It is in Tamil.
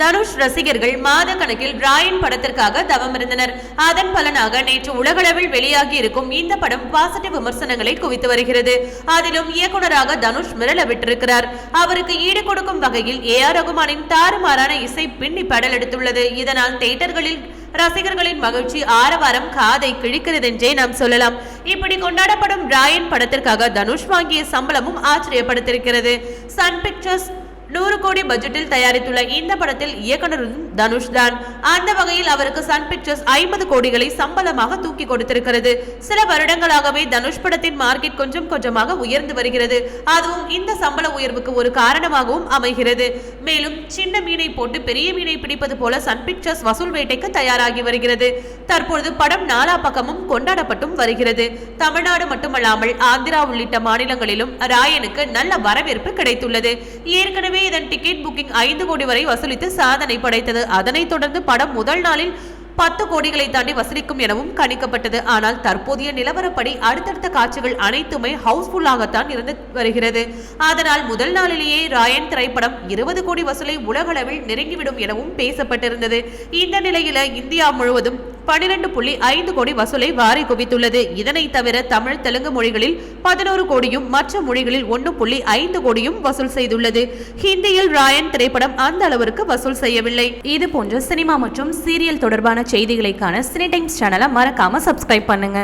தனுஷ் ரசிகர்கள் மாத கணக்கில் ராயன் படத்திற்காக தவம் இருந்தனர். அதன் பலனாக நேற்று உலகளவில் வெளியாகி இருக்கும் இந்த படம் பாசிட்டிவ் விமர்சனங்களை குவித்து வருகிறது. அதிலும் இயக்குனராக தனுஷ் மிரள விட்டிருக்கிறார். அவருக்கு ஈடு கொடுக்கும் வகையில் ஏ ஆர் ரகுமானின் தாறுமாறான இசை பின்னி படல் எடுத்துள்ளது. இதனால் தியேட்டர்களில் ரசிகர்களின் மகிழ்ச்சி ஆரவாரம் காதை கிழிக்கிறது என்றே நாம் சொல்லலாம். இப்படி கொண்டாடப்படும் ராயன் படத்திற்காக தனுஷ் வாங்கிய சம்பளமும் ஆச்சரியப்படுத்திருக்கிறது சன் பிக்சர்ஸ் நூறு கோடி பட்ஜெட்டில் தயாரித்துள்ள இந்த படத்தில் இயக்குனரும் தனுஷ் தான். அந்த வகையில் அவருக்கு சன் பிக்சர்ஸ் ஐம்பது கோடிகளை சம்பளமாக தூக்கி கொடுத்திருக்கிறது. சில வருடங்களாகவே தனுஷ் படத்தின் மார்க்கெட் கொஞ்சம் கொஞ்சமாக உயர்ந்து வருகிறது. அதுவும் இந்த சம்பள உயர்வுக்கு ஒரு காரணமாகவும் அமைகிறது. மேலும் சின்ன மீனை போட்டு பெரிய மீனை பிடிப்பது போல சன் பிக்சர்ஸ் வசூல் வேட்டைக்கு தயாராகி வருகிறது. தற்பொழுது படம் நாலா பக்கமும் கொண்டாடப்பட்டும் வருகிறது. தமிழ்நாடு மட்டுமல்லாமல் ஆந்திரா உள்ளிட்ட மாநிலங்களிலும் ராயனுக்கு நல்ல வரவேற்பு கிடைத்துள்ளது. ஏற்கனவே இதன் டிக்கெட் புக்கிங் ஐந்து கோடி வரை வசூலித்து சாதனை படைத்தது. அதனைத் தொடர்ந்து படம் முதல் நாளில் பத்து கோடிகளை தாண்டி வசூலிக்கும் எனவும் கணிக்கப்பட்டது. ஆனால் தற்போதைய நிலவரப்படி அடுத்தடுத்த காட்சிகள் அனைத்துமே ஹவுஸ்ஃபுல்லாகத்தான் இருந்து வருகிறது. அதனால் முதல் நாளிலேயே ராயன் திரைப்படம் இருபது கோடி வசூலை உலகளவில் நெருங்கிவிடும் எனவும் பேசப்பட்டிருந்தது. இந்த நிலையில இந்தியா முழுவதும் பனிரெண்டு புள்ளி ஐந்து கோடி வசூலை வாரி குவித்துள்ளது. இதனை தவிர தமிழ் தெலுங்கு மொழிகளில் பதினோரு கோடியும் மற்ற மொழிகளில் ஒன்று புள்ளி ஐந்து கோடியும் வசூல் செய்துள்ளது. ஹிந்தியில் ராயன் திரைப்படம் அந்த அளவிற்கு வசூல் செய்யவில்லை. இது போன்ற சினிமா மற்றும் சீரியல் தொடர்பான செய்திகளைக்கான சினி டைம்ஸ் சேனலை மறக்காம சப்ஸ்கிரைப் பண்ணுங்க.